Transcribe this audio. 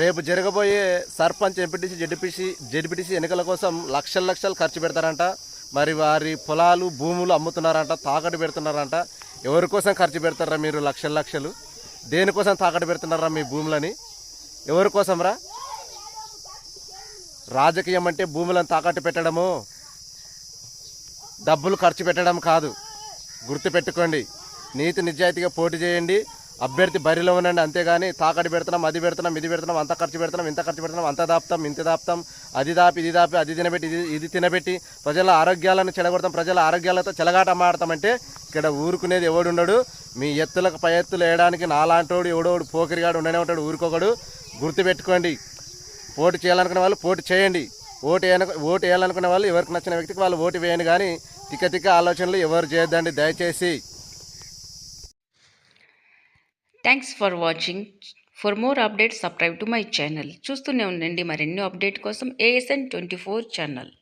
రేపు జరగబోయే sarpanch MPTC ZPC ZPTC ఎన్నికల కోసం లక్షల లక్షలు ఖర్చు పెడతారంట. మరి వారి పొలాలు భూములు అమ్ముతున్నారంట తాకట్టు పెడుతున్నారంట. ఎవరి కోసం ఖర్చు పెడతారా మీరు లక్షల లక్షలు? దేనికోసం తాకట్టు పెడుతున్నారా మీ భూములని? ఎవరి కోసంరా రాజకీయం అంటే భూములను తాకట్టు పెట్టడము. డబ్బులు ఖర్చు పెట్టడం కాదు. గుర్తుపెట్టుకోండి. నీతి నిజాయితీగా పోటీ చేయండి. అభ్యర్థి బరిలో ఉండండి అంతేగాని తాకట్టు పెడుతున్నాం అది పెడుతున్నాం ఇది పెడుతున్నాం అంత ఖర్చు పెడుతున్నాం ఇంత ఖర్చు పెడుతున్నాం అంత దాపుతాం ఇంత దాపుతాం అది దాపి ఇది దాపి అది తినబెట్టి ఇది ఇది తినబెట్టి ప్రజల ఆరోగ్యాలను చెడగొడతాం ప్రజల ఆరోగ్యాలతో చెలగాట మాడతామంటే ఇక్కడ ఊరుకునేది ఎవడుండడు. మీ ఎత్తులకు పై ఎత్తులు వేయడానికి నాలాంటోడు ఎవడోడు పోకిరిగాడు ఉండనే ఉంటాడు ఊరుకోకడు. గుర్తుపెట్టుకోండి పోటీ చేయాలనుకునే వాళ్ళు పోటీ చేయండి. ఓటు వేయను ఓటు వేయాలనుకునే వాళ్ళు ఎవరికి నచ్చిన వ్యక్తికి వాళ్ళు ఓటు వేయండి కానీ తిక్క తిక్క ఆలోచనలు ఎవరు చేయొద్దండి దయచేసి. Thanks for watching for more updates subscribe to my channel చూస్తూనే ఉండండి మరెన్నో అప్డేట్ కోసం ఏఎస్ఎన్ ట్వంటీ ఫోర్ ఛానల్